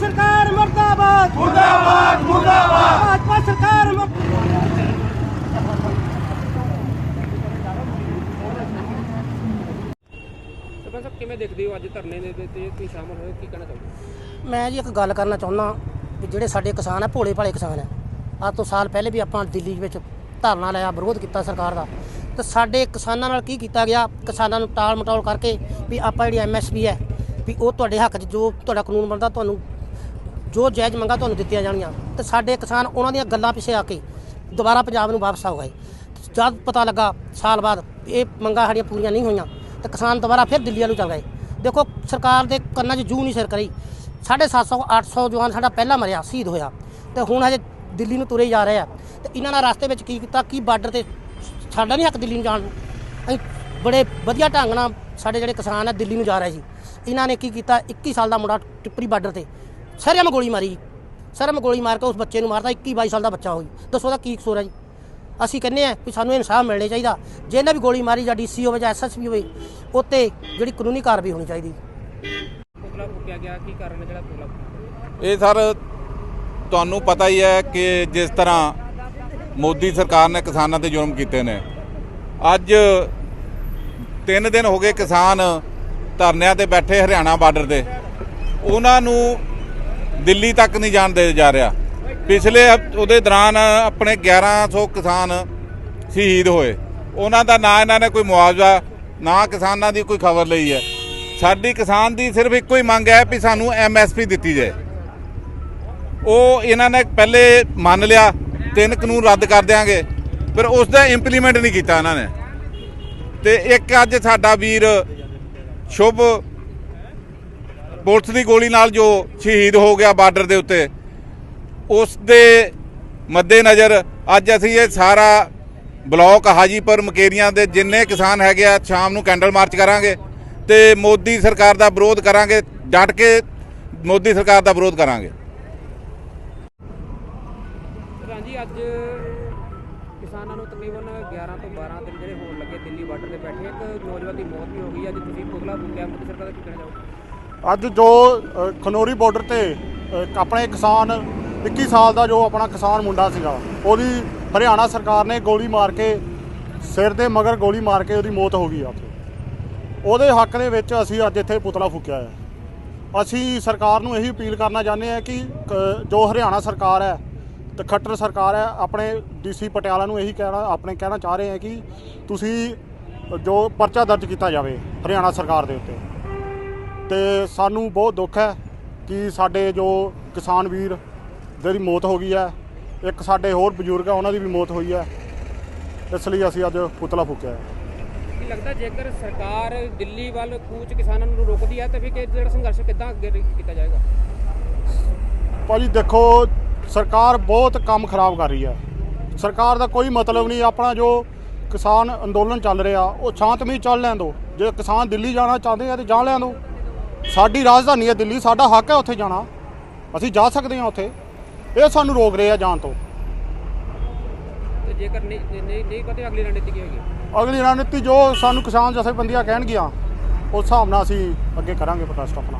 ਸਰਕਾਰ ਮਰਦਾਬਾਦ। ਮੁਰਦਾਬਾਦ ਮੁਰਦਾਬਾਦ। ਭਾਜਪਾ ਸਰਕਾਰ ਮੁਰਦਾਬਾਦ ਸਰਪੰਚ ਸਾਹਿਬ ਕਿਵੇਂ ਦੇਖਦੇ ਹੋ ਅੱਜ ਧਰਨੇ ਦੇ ਤੇ ਤੁਸੀਂ ਸ਼ਾਮਲ ਹੋਏ ਕੀ ਕਹਿਣਾ ਚਾਹੋਗੇ? ਮੈਂ ਜੀ ਇੱਕ ਗੱਲ ਕਰਨਾ ਚਾਹੁੰਦਾ ਵੀ ਜਿਹੜੇ ਸਾਡੇ ਕਿਸਾਨ ਆ ਭੋਲੇ ਭਾਲੇ ਕਿਸਾਨ ਆ ਅੱਜ ਤੋਂ ਸਾਲ ਪਹਿਲੇ ਵੀ ਆਪਾਂ ਦਿੱਲੀ ਵਿੱਚ ਧਰਨਾ ਲਾਇਆ ਵਿਰੋਧ ਕੀਤਾ ਸਰਕਾਰ ਦਾ। ਤੇ ਸਾਡੇ ਕਿਸਾਨਾਂ ਨਾਲ ਕੀ ਕੀਤਾ ਗਿਆ? ਕਿਸਾਨਾਂ ਨੂੰ ਟਾਲ ਮਟੋਲ ਕਰਕੇ ਵੀ ਆਪਾਂ ਜਿਹੜੀ ਐਮਐਸਪੀ ਹੈ ਵੀ ਉਹ ਤੁਹਾਡੇ ਹੱਕ 'ਚ ਜੋ ਤੁਹਾਡਾ ਕਾਨੂੰਨ ਬਣਦਾ ਤੁਹਾਨੂੰ ਜੋ ਜਾਇਜ਼ ਮੰਗਾ ਤੁਹਾਨੂੰ ਦਿੱਤੀਆਂ ਜਾਣੀਆਂ ਤੇ ਸਾਡੇ ਕਿਸਾਨ ਉਹਨਾਂ ਦੀਆਂ ਗੱਲਾਂ ਪਿੱਛੇ ਆ ਕੇ ਦੁਬਾਰਾ ਪੰਜਾਬ ਨੂੰ ਵਾਪਸ ਆ ਗਏ। ਜਦ ਪਤਾ ਲੱਗਾ ਸਾਲ ਬਾਅਦ ਇਹ ਮੰਗਾਂ ਸਾਡੀਆਂ ਪੂਰੀਆਂ ਨਹੀਂ ਹੋਈਆਂ, ਤੇ ਕਿਸਾਨ ਦੁਬਾਰਾ ਫਿਰ ਦਿੱਲੀ ਵੱਲ ਨੂੰ ਚੱਲ ਗਏ। ਦੇਖੋ, ਸਰਕਾਰ ਦੇ ਕੰਨਾਂ 'ਚ ਜੂ ਨਹੀਂ ਸਿਰ ਕਰੀ। 750 800 ਜਵਾਨ ਸਾਡਾ ਪਹਿਲਾਂ ਮਰਿਆ, ਸ਼ਹੀਦ ਹੋਇਆ, ਤੇ ਹੁਣ ਹਜੇ ਦਿੱਲੀ ਨੂੰ ਤੁਰੇ ਜਾ ਰਹੇ ਆ। ਤੇ ਇਹਨਾਂ ਨੇ ਰਸਤੇ ਵਿੱਚ ਕੀ ਕੀਤਾ, ਕੀ ਬਾਰਡਰ ਤੇ ਸਾਡਾ ਨਹੀਂ ਹੱਕ ਦਿੱਲੀ ਨੂੰ ਜਾਣ ਅਸੀਂ ਬੜੇ ਵਧੀਆ ਢੰਗ ਨਾਲ ਸਾਡੇ ਜਿਹੜੇ ਕਿਸਾਨ ਆ, ਦਿੱਲੀ ਨੂੰ ਜਾ ਰਹੇ ਸੀ। ਇਹਨਾਂ ਨੇ ਕੀ ਕੀਤਾ 21 ਸਾਲ ਦਾ ਮੁੰਡਾ ਟਿੱਪਰੀ ਬਾਰਡਰ ਤੇ ਸਰੇਆਮ ਗੋਲੀ ਮਾਰੀ। ਸਰੇਆਮ ਗੋਲੀ ਮਾਰ ਕੇ ਉਸ ਬੱਚੇ ਨੂੰ ਮਾਰਦਾ 21 22 ਸਾਲ ਦਾ ਬੱਚਾ ਹੋਈ। ਦੱਸੋ ਉਹਦਾ ਕੀ ਕਸੂਰ ਹੈ ਜੀ? ਅਸੀਂ ਕਹਿੰਦੇ ਆ ਵੀ ਸਾਨੂੰ ਇਨਸਾਫ ਮਿਲਣਾ ਚਾਹੀਦਾ। ਜਿਹਨੇ ਵੀ ਗੋਲੀ ਮਾਰੀ ਜਾਂ ਡੀਸੀ ਹੋਵੇ ਜਾਂ ਐਸਐਸਪੀ ਹੋਵੇ ਉੱਤੇ ਜਿਹੜੀ ਕਾਨੂੰਨੀ ਕਾਰਵਾਈ ਹੋਣੀ ਚਾਹੀਦੀ। ਪੁਤਲਾ ਫੂਕਿਆ ਗਿਆ ਕੀ ਕਾਰਨ ਹੈ ਜਿਹੜਾ ਪੁਤਲਾ ਫੂਕਿਆ? ਇਹ ਸਰ ਤੁਹਾਨੂੰ ਪਤਾ ਹੀ ਹੈ ਕਿ ਜਿਸ ਤਰ੍ਹਾਂ ਮੋਦੀ ਸਰਕਾਰ ਨੇ ਕਿਸਾਨਾਂ ਤੇ ਜ਼ੁਲਮ ਕੀਤੇ ਨੇ। ਅੱਜ 3 ਦਿਨ ਹੋ ਗਏ ਕਿਸਾਨ ਧਰਨਿਆਂ ਤੇ ਬੈਠੇ ਹਰਿਆਣਾ ਬਾਰਡਰ ਤੇ। ਉਹਨਾਂ ਨੂੰ ਦਿੱਲੀ ਤੱਕ ਨਹੀਂ ਜਾਣ ਦੇ ਜਾ ਰਿਹਾ। ਪਿਛਲੇ ਹਫ਼- ਉਹਦੇ ਦੌਰਾਨ ਆਪਣੇ 1100 ਕਿਸਾਨ ਸ਼ਹੀਦ ਹੋਏ। ਉਹਨਾਂ ਦਾ ਨਾ ਇਹਨਾਂ ਨੇ ਕੋਈ ਮੁਆਵਜ਼ਾ, ਨਾ ਕਿਸਾਨਾਂ ਦੀ ਕੋਈ ਖਬਰ ਲਈ ਹੈ। ਸਾਡੀ ਕਿਸਾਨ ਦੀ ਸਿਰਫ ਇੱਕੋ ਹੀ ਮੰਗ ਹੈ ਵੀ ਸਾਨੂੰ ਐਮਐਸਪੀ ਦਿੱਤੀ ਜਾਏ। ਉਹ ਇਹਨਾਂ ਨੇ ਪਹਿਲੇ ਮੰਨ ਲਿਆ, ਤਿੰਨ ਕਾਨੂੰਨ ਰੱਦ ਕਰ ਦਿਆਂਗੇ। ਪਰ ਉਸ ਦਾ ਇੰਪਲੀਮੈਂਟ ਨਹੀਂ ਕੀਤਾ ਇਹਨਾਂ ਨੇ। ਤੇ ਇੱਕ ਅੱਜ ਸਾਡਾ ਵੀਰ ਸ਼ੁਭ ਪੁਲਿਸ ਦੀ ਗੋਲੀ ਨਾਲ ਜੋ ਸ਼ਹੀਦ ਹੋ ਗਿਆ ਬਾਰਡਰ ਦੇ ਉੱਤੇ, ਉਸ ਦੇ ਮੱਦੇਨਜ਼ਰ ਅੱਜ ਅਸੀਂ ਇਹ ਸਾਰਾ ਬਲਾਕ ਹਾਜੀਪੁਰ ਮਕੇਰੀਆਂ ਦੇ ਜਿੰਨੇ ਕਿਸਾਨ ਹੈਗੇ ਆ, ਸ਼ਾਮ ਨੂੰ ਕੈਂਡਲ ਮਾਰਚ ਕਰਾਂਗੇ ਤੇ ਮੋਦੀ ਸਰਕਾਰ ਦਾ ਵਿਰੋਧ ਕਰਾਂਗੇ, ਡਟ ਕੇ ਮੋਦੀ ਸਰਕਾਰ ਦਾ ਵਿਰੋਧ ਕਰਾਂਗੇ। ਪ੍ਰਧਾਨ ਅੱਜ ਕਿਸਾਨਾਂ ਨੂੰ ਤਕਰੀਬਨ 11 ਤੋਂ 12 ਦਿਨ ਜਿਹੜੇ ਹੋਣ ਲੱਗੇ ਦਿੱਲੀ ਬਾਰਡਰ ਤੇ ਬੈਠੇ, ਇੱਕ ਨੌਜਵਾਨ ਦੀ ਮੌਤ ਵੀ ਹੋ ਗਈ, ਅੱਜ ਤੁਸੀਂ ਪੁਤਲਾ ਫੂਕਿਆ ਮੋਦੀ ਸਰਕਾਰ ਦਾ ਕੀ ਕਹਿਣਾ ਚਾਹੋਗੇ? ਅੱਜ ਜੋ ਅ, ਖਨੌਰੀ ਬਾਰਡਰ ਤੇ ਆਪਣੇ ਕਿਸਾਨ 21 ਸਾਲ ਦਾ ਜੋ ਆਪਣਾ ਕਿਸਾਨ ਮੁੰਡਾ ਸੀਗਾ ਉਹਦੀ ਹਰਿਆਣਾ ਸਰਕਾਰ ਨੇ ਗੋਲੀ ਮਾਰ ਕੇ ਸਿਰ ਦੇ ਮਗਰ ਗੋਲੀ ਮਾਰ ਕੇ ਉਹਦੀ ਮੌਤ ਹੋ ਗਈ ਆ ਉੱਥੇ। ਉਹਦੇ ਹੱਕ ਦੇ ਵਿੱਚ ਅਸੀਂ ਅੱਜ ਇੱਥੇ ਪੁਤਲਾ ਫੂਕਿਆ ਹੈ ਅਸੀਂ ਸਰਕਾਰ ਨੂੰ ਇਹੀ ਅਪੀਲ ਕਰਨਾ ਚਾਹੁੰਦੇ ਹਾਂ ਕਿ ਕ- ਜੋ ਹਰਿਆਣਾ ਸਰਕਾਰ ਹੈ ਤੇ ਖੱਟਰ ਸਰਕਾਰ ਹੈ ਆਪਣੇ ਡੀਸੀ ਪਟਿਆਲਾ ਨੂੰ ਇਹੀ ਕਹਿਣਾ ਆਪਣੇ ਕਹਿਣਾ ਚਾਹ ਰਹੇ ਹਾਂ ਕਿ ਤੁਸੀਂ ਜੋ ਪਰਚਾ ਦਰਜ ਕੀਤਾ ਜਾਵੇ ਹਰਿਆਣਾ ਸਰਕਾਰ ਦੇ ਉੱਤੇ। ਤੇ ਸਾਨੂੰ ਬਹੁਤ ਦੁੱਖ ਹੈ ਕਿ ਸਾਡੇ ਜੋ ਕਿਸਾਨ ਵੀਰ ਜਿਹਦੀ ਮੌਤ ਹੋ ਗਈ ਹੈ ਇੱਕ ਸਾਡੇ ਹੋਰ ਬਜ਼ੁਰਗ ਆ ਉਹਨਾਂ ਦੀ ਵੀ ਮੌਤ ਹੋਈ ਹੈ। ਇਸ ਲਈ ਅਸੀਂ ਅੱਜ ਪੁਤਲਾ ਫੂਕਿਆ ਹੈ। ਕੀ ਲੱਗਦਾ ਜੇਕਰ ਸਰਕਾਰ ਦਿੱਲੀ ਵੱਲ ਕੂਚ ਕਿਸਾਨਾਂ ਨੂੰ ਰੋਕਦੀ ਹੈ ਤਾਂ ਫਿਰ ਕਿ ਜਿਹੜਾ ਸੰਘਰਸ਼ ਕਿੱਦਾਂ ਅੱਗੇ ਕੀਤਾ ਜਾਏਗਾ? ਭਾਜੀ ਦੇਖੋ ਸਰਕਾਰ ਬਹੁਤ ਕੰਮ ਖਰਾਬ ਕਰ ਰਹੀ ਹੈ। ਸਰਕਾਰ ਦਾ ਕੋਈ ਮਤਲਬ ਨਹੀਂ ਆਪਣਾ ਜੋ ਕਿਸਾਨ ਅੰਦੋਲਨ ਚੱਲ ਰਿਹਾ ਉਹ ਸ਼ਾਂਤਮਈ ਚੱਲ ਲੈਣ ਦਿਓ ਜੇ ਕਿਸਾਨ ਦਿੱਲੀ ਜਾਣਾ ਚਾਹੁੰਦੇ ਆ ਤੇ ਜਾ ਲੈਣ ਦਿਓ ਸਾਡੀ ਰਾਜਧਾਨੀ ਹੈ ਦਿੱਲੀ ਸਾਡਾ ਹੱਕ ਹੈ ਉੱਥੇ ਜਾਣਾ। ਅਸੀਂ ਜਾ ਸਕਦੇ ਹਾਂ ਉੱਥੇ। ਇਹ ਸਾਨੂੰ ਰੋਕ ਰਹੇ ਆ ਜਾਣ ਤੋਂ। ਤੇ ਜੇਕਰ ਨਹੀਂ ਨਹੀਂ ਨਹੀਂ ਪਤਾ ਅਗਲੀ ਰਣਨੀਤੀ ਕੀ ਹੋਏਗੀ? ਅਗਲੀ ਰਣਨੀਤੀ ਜੋ ਸਾਨੂੰ ਕਿਸਾਨ ਜਥੇਬੰਦੀਆਂ ਕਹਿਣਗੀਆਂ ਉਸ ਹਿਸਾਬ ਨਾਲ ਅਸੀਂ ਅੱਗੇ ਕਰਾਂਗੇ ਪ੍ਰੋਟੈਸਟ ਆਪਣਾ।